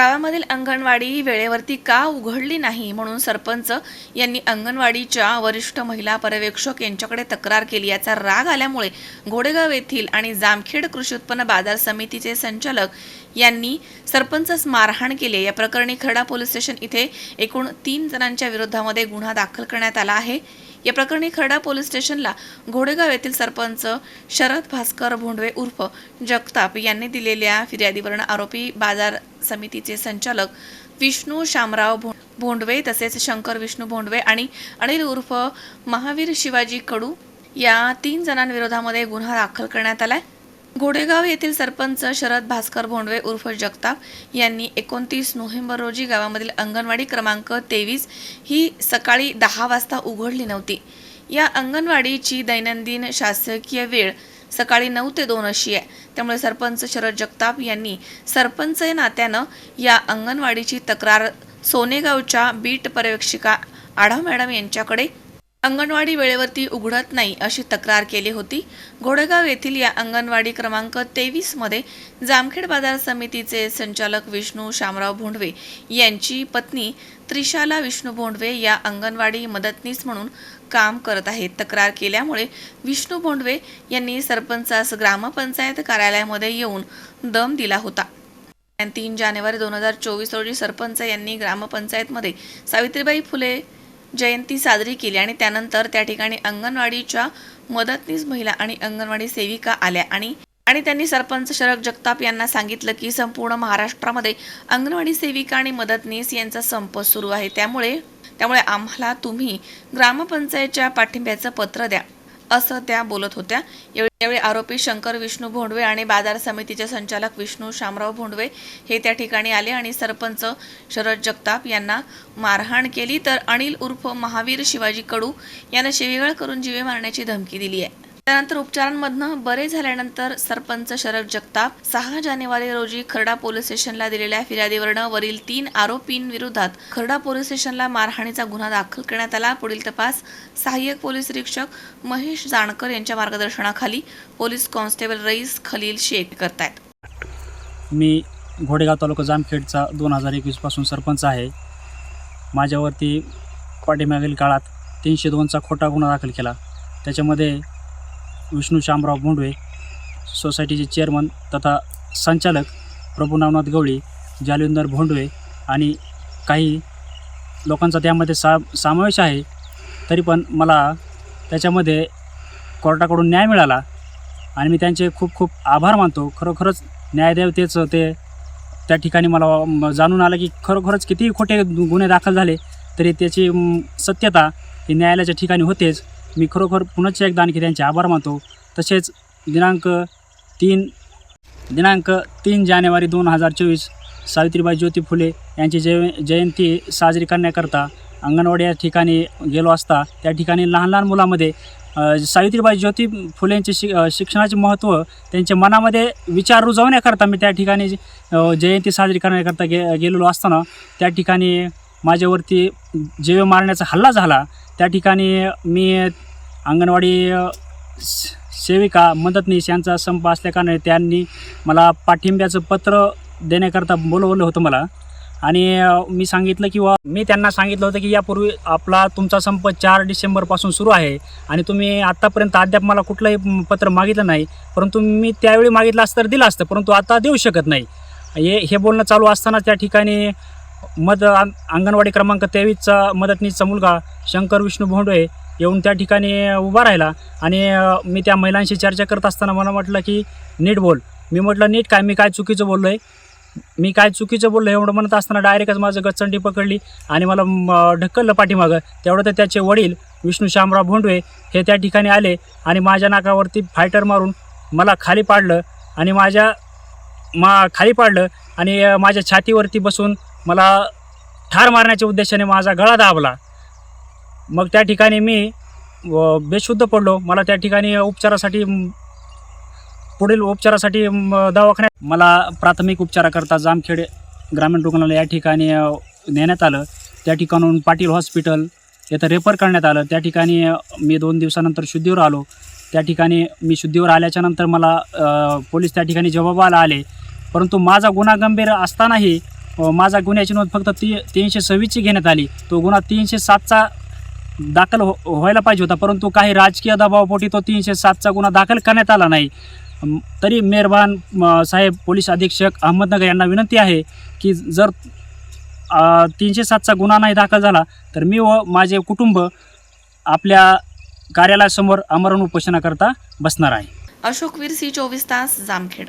गावामधील अंगणवाडी वेळेवरती का उघडली नाही म्हणून सरपंच यांनी अंगणवाडीच्या वरिष्ठ महिला पर्यवेक्षक यांच्याकडे तक्रार केली. याचा राग आल्यामुळे घोडेगाव येथील आणि जामखेड कृषी उत्पन्न बाजार समितीचे संचालक यांनी सरपंचच मारहाण केली या प्रकरणी खर्डा पोलीस स्टेशन इथे एकूण तीन जणांच्या विरोधामध्ये गुन्हा दाखल करण्यात आला आहे. या प्रकरणी खर्डा पोलीस स्टेशनला घोडेगाव येथील सरपंच शरद भास्कर भोंडवे उर्फ जगताप यांनी दिलेल्या फिर्यादीवरून आरोपी बाजार समितीचे संचालक विष्णू शामराव भोंडवे तसेच शंकर विष्णू भोंडवे आणि अनिल उर्फ महावीर शिवाजी कडू या तीन जणांविरोधामध्ये गुन्हा दाखल करण्यात आलाय. घोडेगाव येथील सरपंच शरद भास्कर भोंडवे उर्फ जगताप यांनी एकोणतीस नोव्हेंबर रोजी गावामधील अंगणवाडी क्रमांक तेवीस ही सकाळी दहा वाजता उघडली नव्हती. या अंगणवाडीची दैनंदिन शासकीय वेळ सकाळी नऊ ते दोन अशी आहे. त्यामुळे सरपंच शरद जगताप यांनी सरपंच या नात्यानं या अंगणवाडीची तक्रार सोनेगावच्या बीट पर्यवेक्षिका आढाव मॅडम यांच्याकडे अंगणवाडी वेळेवरती उघडत नाही अशी तक्रार केली होती. घोडेगाव येथील या अंगणवाडी क्रमांक तेवीसमध्ये जामखेड बाजार समितीचे संचालक विष्णू शामराव भोंडवे यांची पत्नी त्रिशाला विष्णू भोंडवे या अंगणवाडी मदतनीस म्हणून काम करत आहेत. तक्रार केल्यामुळे विष्णू भोंडवे यांनी सरपंचास ग्रामपंचायत कार्यालयामध्ये येऊन दम दिला होता. तीन जानेवारी दोन हजार चोवीस रोजी सरपंच यांनी ग्रामपंचायतमध्ये सावित्रीबाई फुले जयंती साजरी केली आणि त्यानंतर त्या ठिकाणी अंगणवाडीच्या मदतनीस महिला आणि अंगणवाडी सेविका आल्या. आणि आणि त्यांनी सरपंच शरद जगताप यांना सांगितलं की संपूर्ण महाराष्ट्रामध्ये अंगणवाडी सेविका आणि मदतनीस यांचा संप सुरू आहे. त्यामुळे त्यामुळे आम्हाला तुम्ही ग्रामपंचायतच्या पाठिंब्याचं पत्र द्या. असं त्या बोलत होत्या. यावेळी आरोपी शंकर विष्णू भोंडवे आणि बाजार समितीचे संचालक विष्णू शामराव भोंडवे हे त्या ठिकाणी आले आणि सरपंच शरद जगताप यांना मारहाण केली. तर अनिल उर्फ महावीर शिवाजी कडू यांना शिवीगाळ करून जीवे मारण्याची धमकी दिली आहे. त्यानंतर उपचारांमधनं बरे झाल्यानंतर सरपंच शरद जगताप सहा जानेवारी रोजी खर्डा पोलीस स्टेशनला दिलेल्या फिर्यादीवरनं वरील तीन आरोपींविरोधात खर्डा पोलीस स्टेशनला मारहाणीचा गुन्हा दाखल करण्यात आला. पुढील तपास सहाय्यक पोलीस निरीक्षक महेश जाणकर यांच्या मार्गदर्शनाखाली पोलीस कॉन्स्टेबल रईस खलील शेख करतायत. मी घोडेगाव तालुका जामखेडचा दोन हजार एकवीसपासून सरपंच आहे. माझ्यावरती पाठीमागील काळात तीनशे दोनचा खोटा गुन्हा दाखल केला. त्याच्यामध्ये विष्णू शामराव भोंडवे सोसायटीचे चेअरमन तथा संचालक प्रभू नवनाथ गवळी जालिंदर भोंडवे आणि काही लोकांचा त्यामध्ये सा समावेश आहे. तरी पण मला त्याच्यामध्ये कोर्टाकडून न्याय मिळाला आणि मी त्यांचे खूप खूप आभार मानतो. खरोखरच न्यायदेवतेच ते त्या ठिकाणी मला जाणून आलं की खरोखरच कितीही खोटे गुन्हे दाखल झाले तरी त्याची सत्यता ही न्यायालयाच्या ठिकाणी होतेच. मी खरोखर पुनश्च एकदा आणखी त्यांचे आभार मानतो. तसेच दिनांक तीन दिनांक तीन जानेवारी दोन हजार चोवीस सावित्रीबाई ज्योती फुले यांची जय जयंती साजरी करण्याकरता अंगणवाडी या ठिकाणी गेलो असता त्या ठिकाणी लहान लहान मुलामध्ये सावित्रीबाई ज्योती फुलेंचे शि शिक्षणाचे महत्त्व त्यांच्या मनामध्ये विचार रुजवण्याकरता मी त्या ठिकाणी जयंती साजरी करण्याकरता गे गेलेलो असताना त्या ठिकाणी माझ्यावरती जीव मारण्याचा हल्ला झाला. त्या ठिकाणी मी अंगणवाडी सेविका मदतनीस यांचा संप असल्याकारणाने त्यांनी मला पाठिंब्याचं पत्र देण्याकरता बोलवलं होतं मला. आणि मी सांगितलं की वा मी त्यांना सांगितलं होतं की यापूर्वी आपला तुमचा संप चार डिसेंबरपासून सुरू आहे आणि तुम्ही आत्तापर्यंत अद्याप मला कुठलंही पत्र मागितलं नाही. परंतु मी त्यावेळी मागितलं असतं तर दिलं असतं परंतु आता देऊ शकत नाही. हे हे बोलणं चालू असताना त्या ठिकाणी मद अंगणवाडी क्रमांक तेवीसचा मदतनीसचा मुलगा शंकर विष्णू भोंडवे येऊन त्या ठिकाणी उभा राहिला. आणि मी त्या महिलांशी चर्चा करत असताना मला म्हटलं की नीट बोल. मी म्हटलं नीट काय? मी काय चुकीचं बोललो आहे मी काय चुकीचं बोललो एवढं म्हणत असताना डायरेक्टच माझं गचंडी पकडली आणि मला म, ढकललं पाठीमागं. तेवढं तर त्याचे वडील विष्णू शामराव भोंडवे हे त्या ठिकाणी आले आणि माझ्या नाकावरती फायटर मारून मला खाली पाडलं आणि माझ्या मा खाली पाडलं आणि माझ्या छातीवरती बसून मला ठार मारण्याच्या उद्देशाने माझा गळा दाबला. मग त्या ठिकाणी मी व बेशुद्ध पडलो. मला त्या ठिकाणी उपचारासाठी पुढील उपचारासाठी दवाखान्यात मला प्राथमिक उपचाराकरता जामखेड ग्रामीण रुग्णालय या ठिकाणी नेण्यात आलं. त्या ठिकाणून पाटील हॉस्पिटल येथं रेफर करण्यात आलं. त्या ठिकाणी मी दोन दिवसानंतर शुद्धीवर आलो. त्या ठिकाणी मी शुद्धीवर आल्याच्यानंतर मला पोलीस त्या ठिकाणी जबाबाला आले. परंतु माझा गुन्हा गंभीर असतानाही माझा गुन्ह्याची नोंद फक्त ती तीनशे सव्वीसची घेण्यात आली. तो गुन्हा तीनशे सातचा दाखल हो व्हायला पाहिजे होता परंतु काही राजकीय दबावापोटी तो तीनशे सातचा गुन्हा दाखल करण्यात आला नाही. तरी मेहरबान साहेब पोलीस अधीक्षक अहमदनगर यांना विनंती आहे की जर तीनशे सातचा गुन्हा नाही दाखल झाला तर मी व माझे कुटुंब आपल्या कार्यालयासमोर आमरण उपोषणाकरता बसणार आहे. अशोक वीर सी चोवीस तास जामखेड.